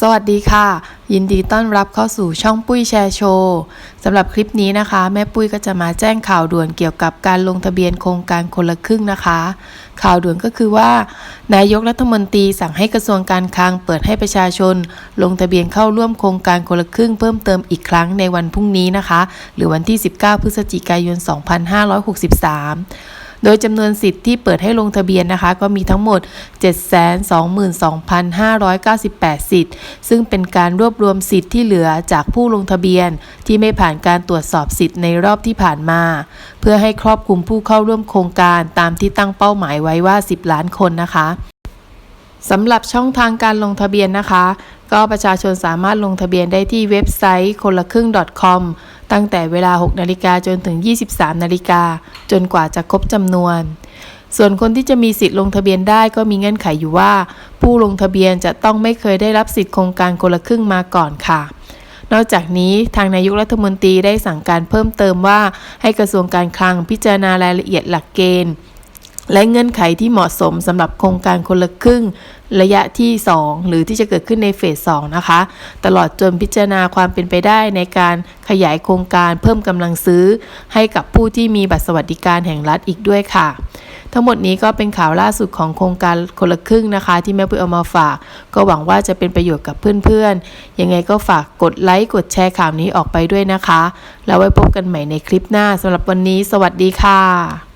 สวัสดีค่ะ ยินดีต้อนรับเข้าสู่ช่องปุ้ยแชร์โชว์สำหรับคลิปนี้นะคะ แม่ปุ้ยก็จะมาแจ้งข่าวด่วนเกี่ยวกับการลงทะเบียนโครงการคนละครึ่งนะคะ ข่าวด่วนก็คือว่า นายกรัฐมนตรีสั่งให้กระทรวงการคลังเปิดให้ประชาชน ลงทะเบียนเข้าร่วมโครงการคนละครึ่งเพิ่มเติมอีกครั้งในวันพรุ่งนี้นะคะ หรือวันที่ 19 พฤศจิกายน 2563 โดยจำนวนสิทธิ์ที่เปิดให้ลงทะเบียนนะคะ ก็มีทั้งหมด 722,598 สิทธิ์ ซึ่งเป็นการรวบรวมสิทธิ์ที่เหลือจากผู้ลงทะเบียน ที่ไม่ผ่านการตรวจสอบสิทธิ์ในรอบที่ผ่านมา เพื่อให้ครอบคลุมผู้เข้าร่วมโครงการตามที่ตั้งเป้าหมายไว้ว่า 10 ล้านคนนะคะสำหรับช่องทางการลงทะเบียนนะคะ ก็ประชาชนสามารถลงทะเบียนได้ที่เว็บไซต์คนละครึ่ง .com ตั้งแต่เวลา 6 นาฬิกาจนถึง 23 นาฬิกา จนกว่าจะครบจำนวน ส่วนคนที่จะมีสิทธิ์ลงทะเบียนได้ก็มีเงื่อนไขอยู่ว่า ผู้ลงทะเบียนจะต้องไม่เคยได้รับสิทธิ์โครงการคนละครึ่งมาก่อนค่ะนอกจากนี้ทางนายกรัฐมนตรีได้สั่งการเพิ่มเติมว่า ให้กระทรวงการคลังพิจารณารายละเอียดหลักเกณฑ์ และเงื่อนไขที่เหมาะสมสำหรับโครงการคนละครึ่งระยะที่ 2 หรือที่จะเกิดขึ้นในเฟส2นะคะ ตลอดจนพิจารณาความเป็นไปได้ในการขยายโครงการเพิ่มกำลังซื้อ ให้กับผู้ที่มีบัตรสวัสดิการแห่งรัฐอีกด้วยค่ะ ทั้งหมดนี้ก็เป็นข่าวล่าสุดของโครงการคนละครึ่งนะคะ ที่แม่ปุ้ยเอามาฝาก ก็หวังว่าจะเป็นประโยชน์กับเพื่อนๆ ยังไงก็ฝากกดไลค์กดแชร์ข่าวนี้ออกไปด้วยนะคะ แล้วไว้พบกันใหม่ในคลิปหน้าสำหรับวันนี้ สวัสดีค่ะ